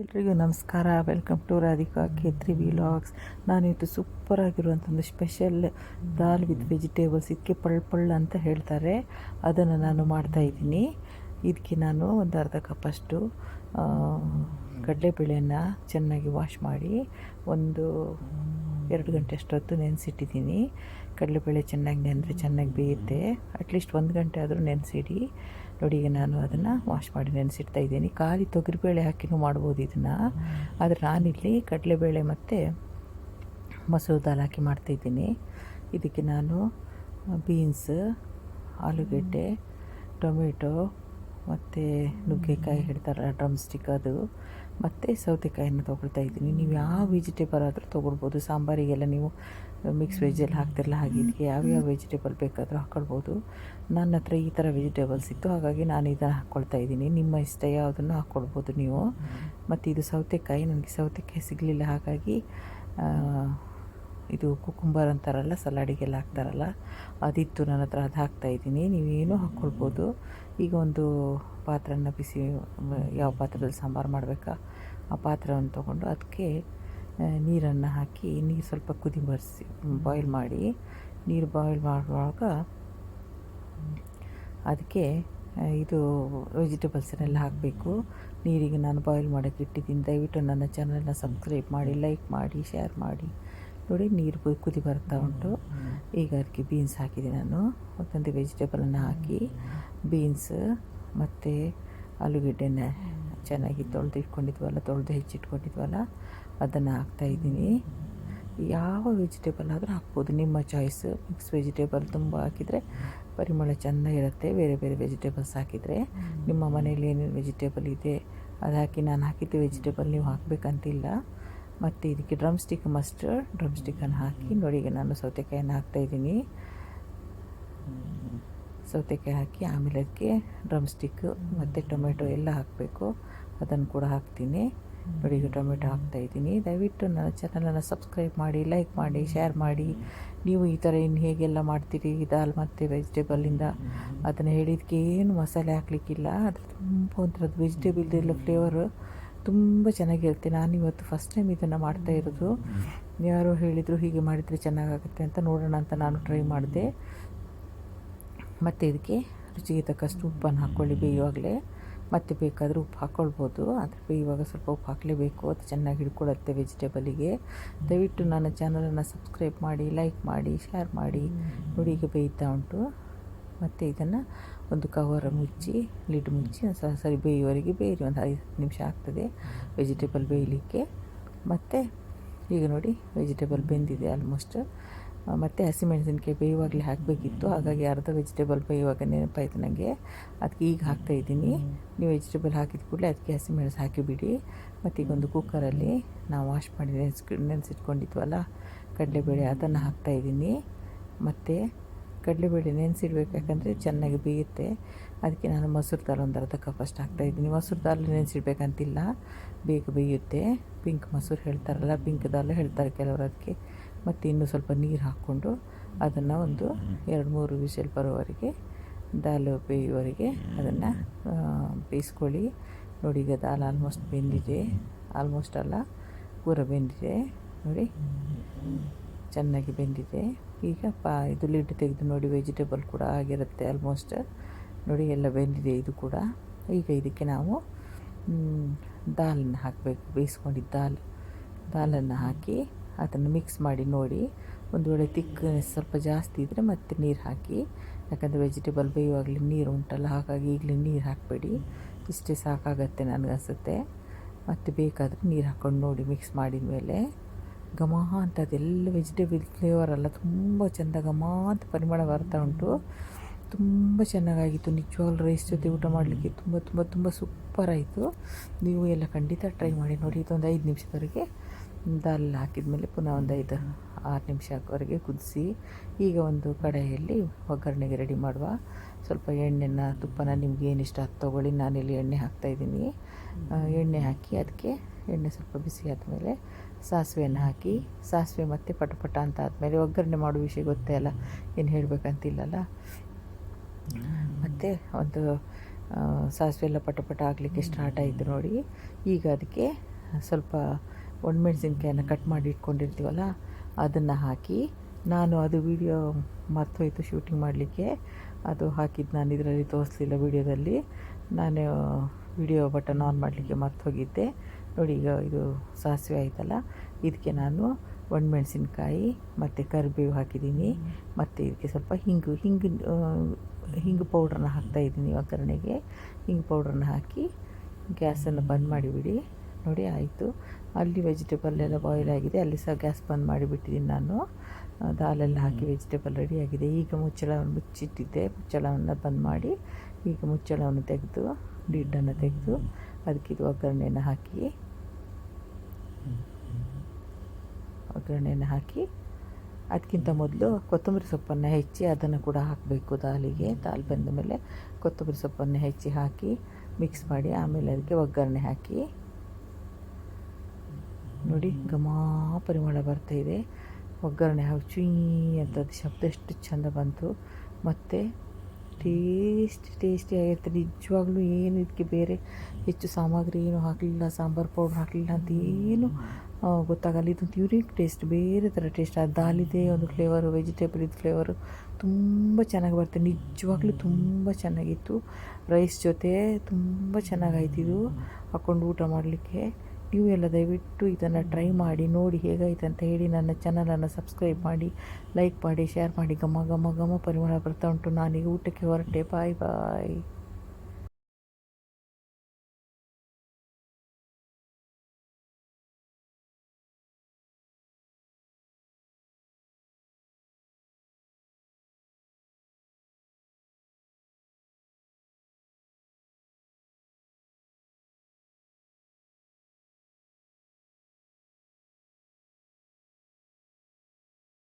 ಎಲ್ರಿಗೂ ನಮಸ್ಕಾರ. Welcome to Radhika Kethri vlogs ನಾನಿವತ್ತು ಸೂಪರ್ ಆಗಿರುವಂಥ ಒಂದು ಸ್ಪೆಷಲ್ ದಾಲ್ ವಿತ್ ವೆಜಿಟೇಬಲ್ಸ್ ಇದಕ್ಕೆ ಪಳ್ ಪಳ್ಳ ಅಂತ ಹೇಳ್ತಾರೆ. ಅದನ್ನು ನಾನು ಮಾಡ್ತಾ ಇದ್ದೀನಿ. ಇದಕ್ಕೆ ನಾನು ಒಂದು ಅರ್ಧ ಕಪ್ಪಷ್ಟು ಕಡಲೆ ಕಡಲೆಬೇಳೆಯನ್ನು ಚೆನ್ನಾಗಿ ವಾಶ್ ಮಾಡಿ ಒಂದು ಎರಡು ಗಂಟೆ ಅಷ್ಟೊತ್ತು ನೆನೆಸಿಟ್ಟಿದ್ದೀನಿ. ಕಡಲೆಬೇಳೆ ಚೆನ್ನಾಗಿ ನೆನೆದ್ರೆ ಚೆನ್ನಾಗಿ ಬೇಯುತ್ತೆ. ಅಟ್ಲೀಸ್ಟ್ ಒಂದು ಗಂಟೆ ಆದರೂ ನೆನೆಸಿಡಿ. ನೋಡಿ, ಈಗ ನಾನು ಅದನ್ನು ವಾಶ್ ಮಾಡಿ ನೆನೆಸಿಡ್ತಾ ಇದ್ದೀನಿ. ಖಾಲಿ ತೊಗರಿಬೇಳೆ ಹಾಕಿನೂ ಮಾಡ್ಬೋದು ಇದನ್ನು. ಆದರೆ ನಾನಿಲ್ಲಿ ಕಡಲೆಬೇಳೆ ಮತ್ತು ಮೊಸರು ದಾಲ್ ಹಾಕಿ ಮಾಡ್ತಾಯಿದ್ದೀನಿ ಇದಕ್ಕೆ ನಾನು ಬೀನ್ಸ್, ಆಲೂಗೆಡ್ಡೆ, ಟೊಮೆಟೊ ಮತ್ತು ನುಗ್ಗೆಕಾಯಿ ಹಿಡ್ತಾರಲ್ಲ ಡ್ರಮ್ ಸ್ಟಿಕ್ ಅದು. ಮತ್ತು ಸೌತೆಕಾಯಿನ ತೊಗೊಳ್ತಾ ಇದ್ದೀನಿ. ನೀವು ಯಾವ ವೆಜಿಟೇಬಲ್ ಆದರೂ ತೊಗೊಳ್ಬೋದು. ಸಾಂಬಾರಿಗೆಲ್ಲ ನೀವು ಮಿಕ್ಸ್ ವೆಜ್ಜಲ್ಲಿ ಹಾಕ್ತಿರಲ್ಲ ಹಾಗೆ ಇದಕ್ಕೆ ಯಾವ್ಯಾವ ವೆಜಿಟೇಬಲ್ ಬೇಕಾದರೂ ಹಾಕ್ಕೊಳ್ಬೋದು ನನ್ನ ಹತ್ರ ಈ ಥರ ವೆಜಿಟೇಬಲ್ಸ್ ಇತ್ತು. ಹಾಗಾಗಿ ನಾನು ಇದನ್ನು ಹಾಕ್ಕೊಳ್ತಾ ಇದ್ದೀನಿ. ನಿಮ್ಮ ಇಷ್ಟ ಯಾವುದನ್ನು ಹಾಕ್ಕೊಳ್ಬೋದು ನೀವು. ಮತ್ತು ಇದು ಸೌತೆಕಾಯಿ ನನಗೆ ಸೌತೆಕಾಯಿ ಸಿಗಲಿಲ್ಲ. ಹಾಗಾಗಿ ಇದು ಕುಕುಂಬರ್ ಅಂತಾರಲ್ಲ, ಸಲಾಡಿಗೆಲ್ಲ ಹಾಕ್ತಾರಲ್ಲ, ಅದಿತ್ತು ನನ್ನ ಹತ್ರ, ಅದು ಹಾಕ್ತಾಯಿದ್ದೀನಿ ನೀವೇನು ಹಾಕ್ಕೊಳ್ಬೋದು ಈಗ ಒಂದು ಪಾತ್ರನ ಬಿಸಿ, ಯಾವ ಪಾತ್ರದಲ್ಲಿ ಸಾಂಬಾರು ಮಾಡಬೇಕಾ, ಆ ಪಾತ್ರವನ್ನು ತೊಗೊಂಡು ಅದಕ್ಕೆ ನೀರನ್ನು ಹಾಕಿ, ನೀರು ಸ್ವಲ್ಪ ಕುದಿ ಬರಿಸಿ ಬಾಯ್ಲ್ ಮಾಡಿ, ನೀರು ಬಾಯ್ಲ್ ಮಾಡುವಾಗ ಅದಕ್ಕೆ ಇದು ವೆಜಿಟೇಬಲ್ಸನ್ನೆಲ್ಲ ಹಾಕಬೇಕು. ನೀರಿಗೆ ನಾನು ಬಾಯ್ಲ್ ಮಾಡೋಕ್ಕೆ ಇಟ್ಟಿದ್ದೀನಿ. ದಯವಿಟ್ಟು ನನ್ನ ಚಾನಲ್ನ ಸಬ್ಸ್ಕ್ರೈಬ್ ಮಾಡಿ ಲೈಕ್ ಮಾಡಿ ಶೇರ್ ಮಾಡಿ. ನೋಡಿ ನೀರು ಕುದಿ ಬರ್ತಾ ಉಂಟು. ಈಗ ಅದಕ್ಕೆ ಬೀನ್ಸ್ ಹಾಕಿದೆ ನಾನು. ಮತ್ತೊಂದು ವೆಜಿಟೇಬಲನ್ನು ಹಾಕಿ. ಬೀನ್ಸ್ ಮತ್ತು ಆಲೂಗಡ್ಡೆನ ಚೆನ್ನಾಗಿ ತೊಳೆದು ಇಟ್ಕೊಂಡಿದ್ವಲ್ಲ, ತೊಳೆದು ಹೆಚ್ಚಿಟ್ಕೊಂಡಿದ್ವಲ್ಲ, ಅದನ್ನು ಹಾಕ್ತಾಯಿದ್ದೀನಿ ಯಾವ ವೆಜಿಟೇಬಲ್ ಆದರೂ ಹಾಕ್ಬೋದು. ನಿಮ್ಮ ಚಾಯ್ಸ್ ಮಿಕ್ಸ್ ವೆಜಿಟೇಬಲ್ ತುಂಬ ಹಾಕಿದರೆ ಪರಿಮಳ ಚೆನ್ನಾಗಿರುತ್ತೆ. ಬೇರೆ ಬೇರೆ ವೆಜಿಟೇಬಲ್ಸ್ ಹಾಕಿದರೆ. ನಿಮ್ಮ ಮನೆಯಲ್ಲಿ ಏನೇನು ವೆಜಿಟೇಬಲ್ ಇದೆ, ಅದು ಹಾಕಿ ನಾನು ಹಾಕಿದ್ದು ವೆಜಿಟೇಬಲ್ ನೀವು ಹಾಕಬೇಕಂತಿಲ್ಲ. ಮತ್ತು ಇದಕ್ಕೆ ಡ್ರಮ್ ಸ್ಟಿಕ್ ಮಸ್ಟರ್ಡ್ ಡ್ರಮ್ ಸ್ಟಿಕ್ಕನ್ನು ಹಾಕಿ, ನೋಡಿ ಈಗ ನಾನು ಸೌತೆಕಾಯನ್ನು ಹಾಕ್ತಾಯಿದ್ದೀನಿ ಸೌತೆಕಾಯಿ ಹಾಕಿ ಆಮೇಲೆ ಅದಕ್ಕೆ ಡ್ರಮ್ ಸ್ಟಿಕ್ಕು ಮತ್ತು ಟೊಮೆಟೊ ಎಲ್ಲ ಹಾಕಬೇಕು. ಅದನ್ನು ಕೂಡ ಹಾಕ್ತೀನಿ. ನೋಡಿ ಈಗ ಟೊಮೆಟೊ ಹಾಕ್ತಾಯಿದ್ದೀನಿ ದಯವಿಟ್ಟು ನನ್ನ ಚಾನಲನ್ನು ಸಬ್ಸ್ಕ್ರೈಬ್ ಮಾಡಿ ಲೈಕ್ ಮಾಡಿ ಶೇರ್ ಮಾಡಿ. ನೀವು ಈ ಥರ ಇನ್ನು ಹೇಗೆಲ್ಲ ಮಾಡ್ತೀರಿ? ದಾಲ್ ಮತ್ತು ವೆಜಿಟೇಬಲಿಂದ ಅದನ್ನು ಹೇಳಿದಕ್ಕೆ ಏನು ಮಸಾಲೆ ಹಾಕಲಿಕ್ಕಿಲ್ಲ. ಅದು ತುಂಬ ಒಂಥರದ್ದು ವೆಜಿಟೇಬಲ್ದೆಲ್ಲ ಫ್ಲೇವರು ತುಂಬ ಚೆನ್ನಾಗಿರುತ್ತೆ. ನಾನು ಇವತ್ತು ಫಸ್ಟ್ ಟೈಮ್ ಇದನ್ನು ಮಾಡ್ತಾ ಇರೋದು. ಯಾರೋ ಹೇಳಿದರು ಹೀಗೆ ಮಾಡಿದರೆ ಚೆನ್ನಾಗಾಗುತ್ತೆ ಅಂತ ನೋಡೋಣ ಅಂತ ನಾನು ಟ್ರೈ ಮಾಡಿದೆ. ಮತ್ತು ಇದಕ್ಕೆ ರುಚಿಗೆ ತಕ್ಕಷ್ಟು ಉಪ್ಪನ್ನು ಹಾಕ್ಕೊಳ್ಳಿ ಬೇಯುವಾಗಲೇ. ಮತ್ತೆ ಬೇಕಾದರೂ ಉಪ್ಪು ಹಾಕ್ಕೊಳ್ಬೋದು. ಆದರೆ ಬೇಯುವಾಗ ಸ್ವಲ್ಪ ಉಪ್ಪು ಹಾಕಲೇಬೇಕು. ಅದು ಚೆನ್ನಾಗಿ ಹಿಡ್ಕೊಳ್ಳುತ್ತೆ ವೆಜಿಟೇಬಲಿಗೆ ದಯವಿಟ್ಟು ನನ್ನ ಚಾನಲನ್ನು ಸಬ್ಸ್ಕ್ರೈಬ್ ಮಾಡಿ ಲೈಕ್ ಮಾಡಿ ಶೇರ್ ಮಾಡಿ. ನೋಡಿ ಈಗ ಬೇಯ್ತಾ ಉಂಟು. ಮತ್ತು ಇದನ್ನು ಒಂದು ಕವರ್ ಮುಚ್ಚಿ ಲಿಡ್ ಮುಚ್ಚಿ ಸಲ ಸರಿ ಬೇಯುವವರೆಗೆ ಬೇಯಿರಿ, ಒಂದು ಐದು ನಿಮಿಷ ಆಗ್ತದೆ ವೆಜಿಟೇಬಲ್ ಬೇಯಲಿಕ್ಕೆ. ಮತ್ತು ಈಗ ನೋಡಿ ವೆಜಿಟೇಬಲ್ ಬೆಂದಿದೆ ಆಲ್ಮೋಸ್ಟ್ ಮತ್ತು ಹಸಿಮೆಣಸಿನಕಾಯಿ ಬೇಯುವಾಗಲೇ ಹಾಕಬೇಕಿತ್ತು. ಹಾಗಾಗಿ ಅರ್ಧ ವೆಜಿಟೇಬಲ್ ಬೇಯುವಾಗ ನೆನಪಾಯಿತು ನನಗೆ ಅದಕ್ಕೆ ಈಗ ಹಾಕ್ತಾಯಿದ್ದೀನಿ ನೀವು ವೆಜಿಟೇಬಲ್ ಹಾಕಿದ ಕೂಡಲೇ ಅದಕ್ಕೆ ಹಸಿಮೆಣಸು ಹಾಕಿಬಿಡಿ. ಮತ್ತು ಈಗ ಒಂದು ಕುಕ್ಕರಲ್ಲಿ ನಾವು ವಾಶ್ ಮಾಡಿ ನೆನೆಸಿ ನೆನೆಸಿಟ್ಕೊಂಡಿದ್ವಲ್ಲ, ಕಡಲೆಬೇಳೆ ಅದನ್ನು ಹಾಕ್ತಾಯಿದ್ದೀನಿ ಮತ್ತು ಕಡಲೆಬೇಳೆ ನೆನೆಸಿಡ್ಬೇಕು, ಯಾಕಂದರೆ ಚೆನ್ನಾಗಿ ಬೇಯುತ್ತೆ. ಅದಕ್ಕೆ ನಾನು ಮೊಸರು ದಾಲ್ ಒಂದು ಅರ್ಧ ಕಪ್ ಅಷ್ಟು ಹಾಕ್ತಾಯಿದ್ದೀನಿ ಮೊಸರು ದಾಲ್ ನೆನೆಸಿಡ್ಬೇಕಂತಿಲ್ಲ, ಬೇಗ ಬೇಯುತ್ತೆ. ಪಿಂಕ್ ಮೊಸರು ಹೇಳ್ತಾರಲ್ಲ, ಪಿಂಕ್ ದಾಲ್ ಹೇಳ್ತಾರೆ ಕೆಲವರು ಅದಕ್ಕೆ. ಮತ್ತು ಇನ್ನೂ ಸ್ವಲ್ಪ ನೀರು ಹಾಕ್ಕೊಂಡು ಅದನ್ನು ಒಂದು ಎರಡು ಮೂರು ವಿಷಲ್ ಬರೋವರೆಗೆ ದಾಲ್ ಬೇಯುವವರೆಗೆ ಅದನ್ನು ಬೇಯಿಸ್ಕೊಳ್ಳಿ. ನೋಡಿ, ಈಗ ದಾಲ್ ಆಲ್ಮೋಸ್ಟ್ ಬೆಂದಿದೆ. ಆಲ್ಮೋಸ್ಟ್ ಅಲ್ಲ, ಪೂರ ಬೆಂದಿದೆ. ನೋಡಿ, ಚೆನ್ನಾಗಿ ಬೆಂದಿದೆ. ಈಗ ಪಾ, ಇದು ಲಿಡ್ ತೆಗೆದು ನೋಡಿ ವೆಜಿಟೇಬಲ್ ಕೂಡ ಆಗಿರುತ್ತೆ ಆಲ್ಮೋಸ್ಟ್ ನೋಡಿ ಎಲ್ಲ ಬೆಂದಿದೆ ಇದು ಕೂಡ. ಈಗ ಇದಕ್ಕೆ ನಾವು ದಾಲನ್ನು ಹಾಕಬೇಕು, ಬೇಯಿಸ್ಕೊಂಡಿದ್ದ ದಾಲ್, ದಾಲನ್ನು ಹಾಕಿ ಅದನ್ನು ಮಿಕ್ಸ್ ಮಾಡಿ ನೋಡಿ. ಒಂದು ವೇಳೆ ತಿಕ್ನೆಸ್ ಸ್ವಲ್ಪ ಜಾಸ್ತಿ ಇದ್ದರೆ ಮತ್ತೆ ನೀರು ಹಾಕಿ. ಯಾಕಂದರೆ ವೆಜಿಟೇಬಲ್ ಬೇಯುವಾಗಲಿ ನೀರು ಉಂಟಲ್ಲ, ಹಾಗಾಗಿ ಈಗಲೇ ನೀರು ಹಾಕಬೇಡಿ. ಇಷ್ಟೇ ಸಾಕಾಗತ್ತೆ ನನಗನ್ಸುತ್ತೆ. ಮತ್ತು ಬೇಕಾದರೆ ನೀರು ಹಾಕ್ಕೊಂಡು ನೋಡಿ ಮಿಕ್ಸ್ ಮಾಡಿದ ಮೇಲೆ. ಘಮ ಅಂತ ಅದೆಲ್ಲ ವೆಜಿಟೇಬಲ್ ಫ್ಲೇವರ್ ಎಲ್ಲ ತುಂಬ ಚೆಂದ ಘಮ ಅಂತ ಪರಿಮಳ ಬರ್ತಾ ಉಂಟು. ತುಂಬ ಚೆನ್ನಾಗಾಗಿತ್ತು. ನಿಜವಾಗ್ಲೂ ರೈಸ್ ಜೊತೆ ಊಟ ಮಾಡಲಿಕ್ಕೆ ತುಂಬ ತುಂಬ ತುಂಬ ಸೂಪರ್ ಆಯಿತು. ನೀವು ಎಲ್ಲ ಖಂಡಿತ ಟ್ರೈ ಮಾಡಿ ನೋಡಿ. ಇದೊಂದು ಐದು ನಿಮಿಷದವರೆಗೆ ದಾಲ್ ಹಾಕಿದ ಮೇಲೆ ಪುನಃ ಒಂದು ಐದು, ಆರು ನಿಮಿಷವರೆಗೆ ಕುದಿಸಿ ಈಗ ಒಂದು ಕಡೆಯಲ್ಲಿ ಒಗ್ಗರಣೆಗೆ ರೆಡಿ ಮಾಡುವ. ಸ್ವಲ್ಪ ಎಣ್ಣೆನ, ತುಪ್ಪನ ನಿಮಗೆ ಏನು ಇಷ್ಟ ಅದು ತೊಗೊಳ್ಳಿ. ನಾನಿಲ್ಲಿ ಎಣ್ಣೆ ಹಾಕ್ತಾಯಿದ್ದೀನಿ ಎಣ್ಣೆ ಹಾಕಿ ಅದಕ್ಕೆ ಎಣ್ಣೆ ಸ್ವಲ್ಪ ಬಿಸಿ ಆದಮೇಲೆ ಸಾಸಿವೆಯನ್ನು ಹಾಕಿ ಸಾಸಿವೆ ಮತ್ತು ಪಟಪಟ ಅಂತ ಆದಮೇಲೆ ಒಗ್ಗರಣೆ ಮಾಡೋ ವಿಷಯ ಗೊತ್ತೇ ಅಲ್ಲ ಏನು ಹೇಳಬೇಕಂತಿಲ್ಲಲ್ಲ? ಮತ್ತು ಒಂದು ಸಾಸಿವೆ ಎಲ್ಲ ಪಟಪಟ ಆಗಲಿಕ್ಕೆ ಸ್ಟಾರ್ಟ್ ಆಯಿತು ನೋಡಿ. ಈಗ ಅದಕ್ಕೆ ಸ್ವಲ್ಪ ಒಣಮೆಣಸಿನ್ಕಾಯನ್ನು ಕಟ್ ಮಾಡಿ ಇಟ್ಕೊಂಡಿರ್ತೀವಲ್ಲ ಅದನ್ನು ಹಾಕಿ ನಾನು ಅದು ವಿಡಿಯೋ ಮರ್ತೋಯ್ತು ಶೂಟಿಂಗ್ ಮಾಡಲಿಕ್ಕೆ. ಅದು ಹಾಕಿದ್ದು ನಾನು ಇದರಲ್ಲಿ ತೋರಿಸಲಿಲ್ಲ ವಿಡಿಯೋದಲ್ಲಿ ನಾನು ವಿಡಿಯೋ ಬಟನ್ ಆನ್ ಮಾಡಲಿಕ್ಕೆ ಮರ್ತು ಹೋಗಿದ್ದೆ ನೋಡಿ ಈಗ ಇದು ಸಾಸಿವೆ ಆಯ್ತಲ್ಲ ಇದಕ್ಕೆ ನಾನು ಒಣಮೆಣ್ಸಿನ್ಕಾಯಿ ಮತ್ತು ಕರಿಬೇವು ಹಾಕಿದ್ದೀನಿ. ಮತ್ತು ಇದಕ್ಕೆ ಸ್ವಲ್ಪ ಹಿಂಗು ಹಿಂಗು ಹಿಂಗು ಪೌಡ್ರನ್ನ ಹಾಕ್ತಾಯಿದ್ದೀನಿ ಒಗ್ಗರಣೆಗೆ. ಹಿಂಗು ಪೌಡ್ರನ್ನ ಹಾಕಿ ಗ್ಯಾಸನ್ನು ಬಂದ್ ಮಾಡಿಬಿಡಿ. ನೋಡಿ ಆಯಿತು. ಅಲ್ಲಿ ವೆಜಿಟೇಬಲ್ ಎಲ್ಲ ಬಾಯ್ಲ್ ಆಗಿದೆ. ಅಲ್ಲಿ ಸಹ ಗ್ಯಾಸ್ ಬಂದ್ ಮಾಡಿಬಿಟ್ಟಿದ್ದೀನಿ ನಾನು. ದಾಲೆಲ್ಲ ಹಾಕಿ ವೆಜಿಟೇಬಲ್ ರೆಡಿಯಾಗಿದೆ ಈಗ ಮುಚ್ಚಳವನ್ನು ಮುಚ್ಚಿಟ್ಟಿದ್ದೆ. ಮುಚ್ಚಳವನ್ನು ಬಂದ್ ಮಾಡಿ ಈಗ ಮುಚ್ಚಳವನ್ನು ತೆಗೆದು ಲಿಡ್ಡನ್ನು ತೆಗೆದು ಅದಕ್ಕೆ ಇದು ಒಗ್ಗರಣೆಯನ್ನು ಹಾಕಿ ಒಗ್ಗರಣೆಯನ್ನು ಹಾಕಿ ಅದಕ್ಕಿಂತ ಮೊದಲು ಕೊತ್ತಂಬರಿ ಸೊಪ್ಪನ್ನು ಹೆಚ್ಚಿ ಅದನ್ನು ಕೂಡ ಹಾಕಬೇಕು ದಾಲಿಗೆ. ದಾಲ್ ಬಂದ ಮೇಲೆ ಕೊತ್ತಂಬರಿ ಸೊಪ್ಪನ್ನು ಹೆಚ್ಚಿ ಹಾಕಿ ಮಿಕ್ಸ್ ಮಾಡಿ ಆಮೇಲೆ ಅದಕ್ಕೆ ಒಗ್ಗರಣೆ ಹಾಕಿ. ನೋಡಿ ಘಮ ಪರಿಮಳ ಬರ್ತಾ ಇದೆ. ಒಗ್ಗರಣೆ ಹಾಕಿ ಚುಯ್ ಅಂತ ಶಬ್ದ ಎಷ್ಟು ಚೆಂದ ಬಂತು. ಮತ್ತು ಟೇಸ್ಟಿ ಟೇಸ್ಟಿ ಆಗಿರುತ್ತೆ. ನಿಜವಾಗ್ಲೂ ಏನು ಇದಕ್ಕೆ ಬೇರೆ ಹೆಚ್ಚು ಸಾಮಗ್ರಿ ಏನು ಹಾಕಲಿಲ್ಲ, ಸಾಂಬಾರು ಪೌಡ್ರ್ ಹಾಕಲಿಲ್ಲ ಅಂತ ಏನು ಗೊತ್ತಾಗಲ್ಲ. ಇದೊಂದು ಯುನೀಕ್ ಟೇಸ್ಟ್, ಬೇರೆ ಥರ ಟೇಸ್ಟ್. ಆ ದಾಲಿದೆ, ಒಂದು ಫ್ಲೇವರು ವೆಜಿಟೇಬಲ್ ಇದು ಫ್ಲೇವರು ತುಂಬ ಚೆನ್ನಾಗಿ ಬರುತ್ತೆ. ನಿಜವಾಗ್ಲೂ ತುಂಬ ಚೆನ್ನಾಗಿತ್ತು. ರೈಸ್ ಜೊತೆ ತುಂಬ ಚೆನ್ನಾಗಾಯ್ತು ಇದು. ಹಾಕ್ಕೊಂಡು ಊಟ ಮಾಡಲಿಕ್ಕೆ. ನೀವು ಎಲ್ಲ ದಯವಿಟ್ಟು ಇದನ್ನು ಟ್ರೈ ಮಾಡಿ, ನೋಡಿ ಹೇಗಾಯ್ತು ಅಂತ ಹೇಳಿ ನನ್ನ ಚಾನಲನ್ನು ಸಬ್ಸ್ಕ್ರೈಬ್ ಮಾಡಿ, ಲೈಕ್ ಮಾಡಿ, ಶೇರ್ ಮಾಡಿ, ಘಮ ಘಮ ಘಮ ಪರಿಮಳ ಬರ್ತಾ ಉಂಟು. ನಾನೀಗ ಊಟಕ್ಕೆ ಹೊರಟೆ. ಬಾಯ್ ಬಾಯ್.